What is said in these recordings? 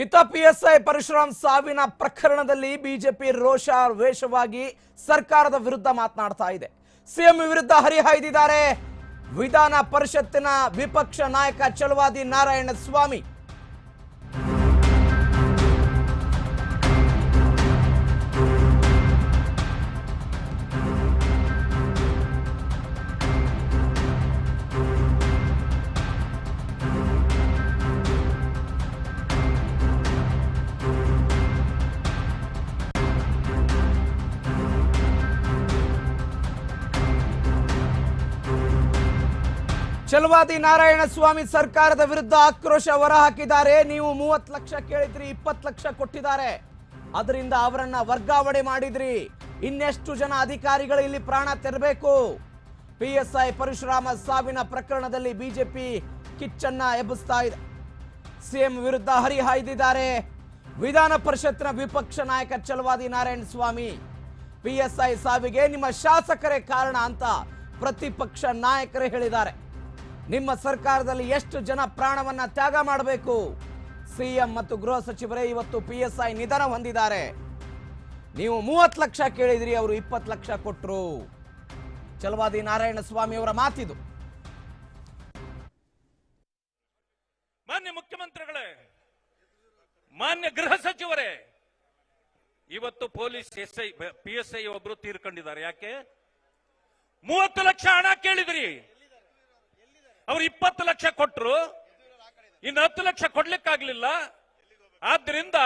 ಇತ್ತ ಪಿಎಸ್ಐ ಪರಶುರಾಮ್ ಸಾವಿನ ಪ್ರಕರಣದಲ್ಲಿ ಬಿಜೆಪಿ ರೋಷ ವೇಷವಾಗಿ ಸರ್ಕಾರದ ವಿರುದ್ಧ ಮಾತನಾಡ್ತಾ ಇದೆ. ಸಿಎಂ ವಿರುದ್ಧ ಹರಿಹಾಯ್ದಿದ್ದಾರೆ. ವಿಧಾನ ಪರಿಷತ್ತಿನ ವಿಪಕ್ಷ ನಾಯಕ ಚಲುವಾದಿ ನಾರಾಯಣ ಸ್ವಾಮಿ ಚಲವಾದಿ ನಾರಾಯಣ ಸ್ವಾಮಿ ಸರ್ಕಾರದ ವಿರುದ್ಧ ಆಕ್ರೋಶ ಹೊರಹಾಕಿದ್ದಾರೆ ನೀವು ಮೂವತ್ತು ಲಕ್ಷ ಕೇಳಿದ್ರಿ, ಇಪ್ಪತ್ತು ಲಕ್ಷ ಕೊಟ್ಟಿದ್ದಾರೆ. ಅದರಿಂದ ಅವರನ್ನ ವರ್ಗಾವಣೆ ಮಾಡಿದ್ರಿ. ಇನ್ನೆಷ್ಟು ಜನ ಅಧಿಕಾರಿಗಳು ಇಲ್ಲಿ ಪ್ರಾಣ ತೆರಬೇಕು? ಪಿಎಸ್ಐ ಪರಶುರಾಮ ಸಾವಿನ ಪ್ರಕರಣದಲ್ಲಿ ಬಿಜೆಪಿ ಕಿಚ್ಚನ್ನ ಎಬ್ಬಿಸ್ತಾ ಇದೆ. ಸಿಎಂ ವಿರುದ್ಧ ಹರಿಹಾಯ್ದಿದ್ದಾರೆ ವಿಧಾನ ಪರಿಷತ್ನ ವಿಪಕ್ಷ ನಾಯಕ ಚಲವಾದಿ ನಾರಾಯಣ ಸ್ವಾಮಿ. ಪಿಎಸ್ಐ ಸಾವಿಗೆ ನಿಮ್ಮ ಶಾಸಕರೇ ಕಾರಣ ಅಂತ ಪ್ರತಿಪಕ್ಷ ನಾಯಕರೇ ಹೇಳಿದ್ದಾರೆ. ನಿಮ್ಮ ಸರ್ಕಾರದಲ್ಲಿ ಎಷ್ಟು ಜನ ಪ್ರಾಣವನ್ನ ತ್ಯಾಗ ಮಾಡಬೇಕು? ಸಿಎಂ ಮತ್ತು ಗೃಹ ಸಚಿವರೇ ಇವತ್ತು ಪಿಎಸ್ಐ ನಿಧನ ಹೊಂದಿದ್ದಾರೆ. ನೀವು ಮೂವತ್ತು ಲಕ್ಷ ಕೇಳಿದ್ರಿ, ಅವರು ಇಪ್ಪತ್ತು ಲಕ್ಷ ಕೊಟ್ಟರು ಚಲವಾದಿ ನಾರಾಯಣ ಸ್ವಾಮಿ ಅವರ ಮಾತಿದು. ಮಾನ್ಯ ಮುಖ್ಯಮಂತ್ರಿಗಳೇ, ಮಾನ್ಯ ಗೃಹ ಸಚಿವರೇ, ಇವತ್ತು police S I, P S I ಒಬ್ರು ತೀರ್ಕೊಂಡಿದ್ದಾರೆ. ಯಾಕೆ? ಮೂವತ್ತು ಲಕ್ಷ ಹಣ ಕೇಳಿದ್ರಿ. ಅವ್ರು ಇಪ್ಪತ್ತು ಲಕ್ಷ ಕೊಟ್ರು. ಇನ್ನು ಹತ್ತು ಲಕ್ಷ ಕೊಡ್ಲಿಕ್ಕಾಗ್ಲಿಲ್ಲ. ಆದ್ರಿಂದ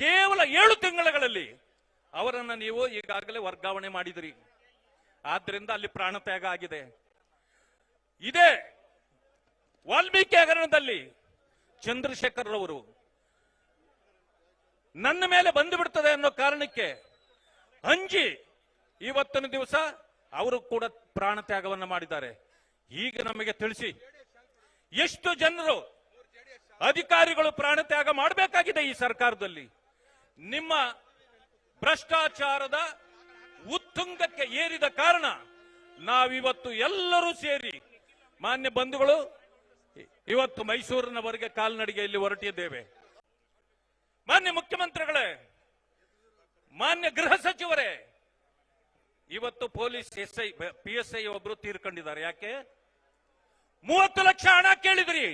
ಕೇವಲ ಏಳು ತಿಂಗಳುಗಳಲ್ಲಿ ಅವರನ್ನು ನೀವು ಈಗಾಗಲೇ ವರ್ಗಾವಣೆ ಮಾಡಿದ್ರಿ. ಆದ್ರಿಂದ ಅಲ್ಲಿ ಪ್ರಾಣತ್ಯಾಗ ಆಗಿದೆ. ಇದೇ ವಾಲ್ಮೀಕಿ ಹಗರಣದಲ್ಲಿ ಚಂದ್ರಶೇಖರ್ ರವರು ನನ್ನ ಮೇಲೆ ಬಂದು ಬಿಡ್ತದೆ ಅನ್ನೋ ಕಾರಣಕ್ಕೆ ಅಂಜಿ ಇವತ್ತಿನ ದಿವಸ ಅವರು ಕೂಡ ಪ್ರಾಣ ತ್ಯಾಗವನ್ನು ಮಾಡಿದ್ದಾರೆ. ಈಗ ನಮಗೆ ತಿಳಿಸಿ, ಎಷ್ಟು ಜನರು ಅಧಿಕಾರಿಗಳು ಪ್ರಾಣ ತ್ಯಾಗ ಮಾಡಬೇಕಾಗಿದೆ ಈ ಸರ್ಕಾರದಲ್ಲಿ? ನಿಮ್ಮ ಭ್ರಷ್ಟಾಚಾರದ ಉತ್ತುಂಗಕ್ಕೆ ಏರಿದ ಕಾರಣ ನಾವಿವತ್ತು ಎಲ್ಲರೂ ಸೇರಿ ಮಾನ್ಯ ಬಂಧುಗಳು, ಇವತ್ತು ಮೈಸೂರಿನವರೆಗೆ ಕಾಲ್ನಡಿಗೆಯಲ್ಲಿ ಹೊರಟಿದ್ದೇವೆ. ಮಾನ್ಯ ಮುಖ್ಯಮಂತ್ರಿಗಳೇ, ಮಾನ್ಯ ಗೃಹ ಸಚಿವರೇ, ಇವತ್ತು police S I, P S I ಒಬ್ರು ತೀರ್ಕೊಂಡಿದ್ದಾರೆ. ಯಾಕೆ? ಮೂವತ್ತು ಲಕ್ಷ ಹಣ ಕೇಳಿದ್ರಿ.